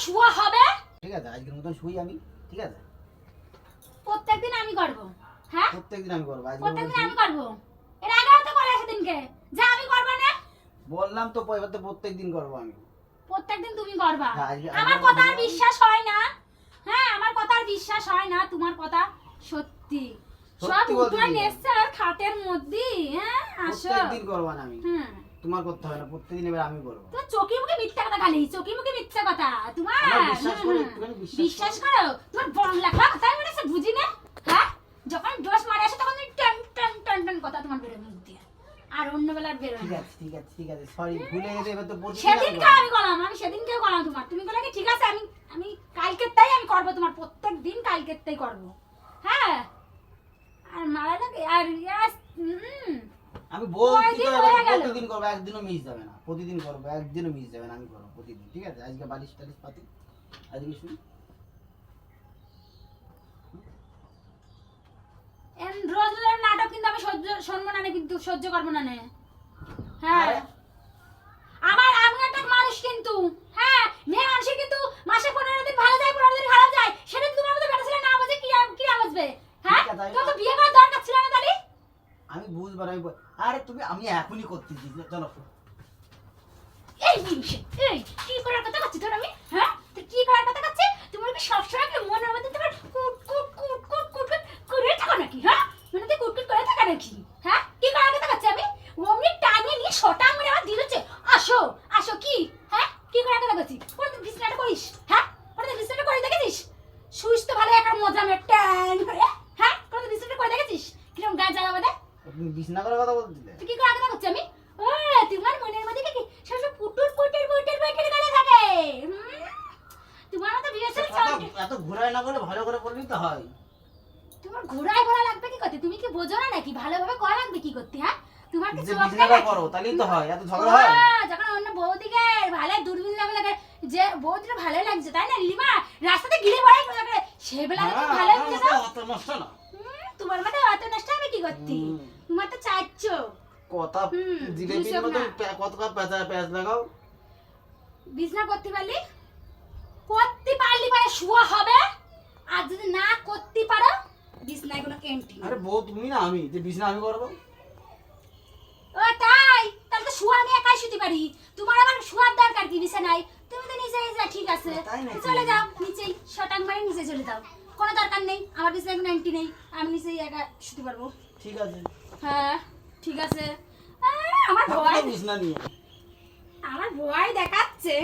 শুয়া হবে? ঠিক আছে আজকের মতন শুই আমি ঠিক আছে? প্রত্যেকদিন আমি করব হ্যাঁ? প্রত্যেকদিন আমি করব মতন প্রত্যেকদিন আমি করব। এর আগেও তো করে সেদিনকে যা আমি করব না। বললাম তো প- তো প্রত্যেকদিন করব আমি। প্রত্যেকদিন তুমি করবা। হ্যাঁ, আমার কথা আর বিশ্বাস হয় না। হ্যাঁ আমার কথা আর বিশ্বাস হয় না তোমার কথা সত্যি। সব? এসছে আর খাটের মধ্যে হ্যাঁ আসো প্রত্যেকদিন করব না আমি। হ্যাঁ তোমার করতে হবে না প্রত্যেকদিন এবার আমি করব। তোমার চোখে মুখে মিথ্যা কথা খালি চোখে মুখে মিথ্যা কথা তোমার বিশ্বাস করো, তোমার বাংলা কথা মানে সে বুঝি না? হ্যাঁ? যখন জোশ মারে আসে তখন টান টান টান টান কথা তোমার বেরোয় মুখ দিয়ে। আর অন্য বেলার বেরোয় ঠিক আছে ঠিক আছে ঠিক আছে সরি ভুলে গেছে এবার তো আমি সেদিনকে আমি গলাম আমি সেদিনকে গলাম তোমার। তুমি বলে কি ঠিক আছে আমি আমি কালকের তাই আমি করব তোমার প্রত্যেক দিন কালকের তাই করব। হ্যাঁ? আর মারা লাগে আর ইয়াস হুম। আমি বলছি তো? প্রতিদিন করব একদিনও মিস যাবে না। প্রতিদিন করব একদিনও মিস যাবে না আমি করব প্রতিদিন ঠিক আছে? আজকে বালিশ টালিশ পাতি আজকে রোজ রোজ নাটক কিন্তু আমি সহ্য শুনব না কিন্তু সহ্য করব না নে। হ্যাঁ। আমার আমি একটা মানুষ কিন্তু। হ্যাঁ মেয়ে মানুষের কিন্তু মাসে পনেরো দিন ভালো যায় পনেরো দিন খারাপ যায়। সেটা তোমার মতো বেটা ছেলে না বোঝে কি কি বুঝবে? হ্যাঁ? তো বিয়ে করার দরকার ছিল না তাহলে আমি বুঝবার আমি আরে তুমি, আমি এখনই করতেছি চলো এই নিমিষে, এই, কি করার কথা আমি? হ্যাঁ? তুই কি করার কথা কি সবসময় কি মনের মধ্যে তোমার কুট কুট কুট কুট কুট কুট, করে থাকো নাকি হ্যাঁ? মানে তুই কুট কুট করে থাকা নাকি? হ্যাঁ? কি করার কথা করছি আমি? টানিয়ে নিয়ে শটা মেরে আমার দিল আসো আসো কি? হ্যাঁ? কি করার কথা করছি কোন বিছনাটা করিস হ্যাঁ কোন তুই বিছনাটা করে দেখেছিস শুইস তো ভালো একটা মজা মেয়ে ট্যাং করে হ্যাঁ কোন তুই বিছনাটা করে দেখেছিস কীরকম গায়ে জ্বালা বাদে তুমি বিছনা করার কথা বলছিলে তুই কি করে আগে করছি আমি? ও তোমার মনের মধ্যে কি সবসময় পুটুর পুটের পুটের পুটের গলে থাকে। তোমার মতো বিয়ে ছেলে চাও- এত- এত না করে ভালো করে বললেই তো হয়। তোমার ঘোড়ায় ঘোড়া লাগবে কি করতে? তুমি কি বোঝো না নাকি? ভালোভাবে করা লাগবে কি করতে হ্যাঁ? তোমার কি যে চোখ বিছনাটা নেই? করো তাহলেই তো হয় এত ঝগড়া হয়। যখন অন্য বৌদিকে ভালো দূরবীন লাগে লাগে যে বৌদিটা ভালো লাগছে তাই না লিমা? রাস্তাতে গিরে বেড়াই করে সে বেলা হ্যাঁ, ভালো অত নষ্ট না হুম, তোমার মতো অত নষ্ট হবে কি করতে। হুম। তোমার তো চাচ্ছ কথা। পে- কত কাপ পেঁচা পেঁয়াজ লাগাও? বিছনা করতে পারলি? করতে পারলি পারে শুয়া হবে। আর যদি না করতে পারো বিছনায় কোনো ক্যান্টিন আরে বউ তুমি না আমি যে বিছনা আমি করব? ও তাই তাহলে তো শুয়া আমি একাই শুতে পারি। তোমার আবার শুয়ার দরকার কি? বিছানায়। তুমি তো নিচে যা ঠিক আছে। চলে যাও নিচেই শটাং মারে নিচে চলে যাও। কোনো দরকার নেই। আমার বিছনায় এখন অ্যান্টি নেই। আমি নিচেই একা শুতে পারব। ঠিক আছে। হ্যাঁ ঠিক আছে। আমার বয় ভয় বিছনা নিয়ে। আমার ভয় দেখাচ্ছে।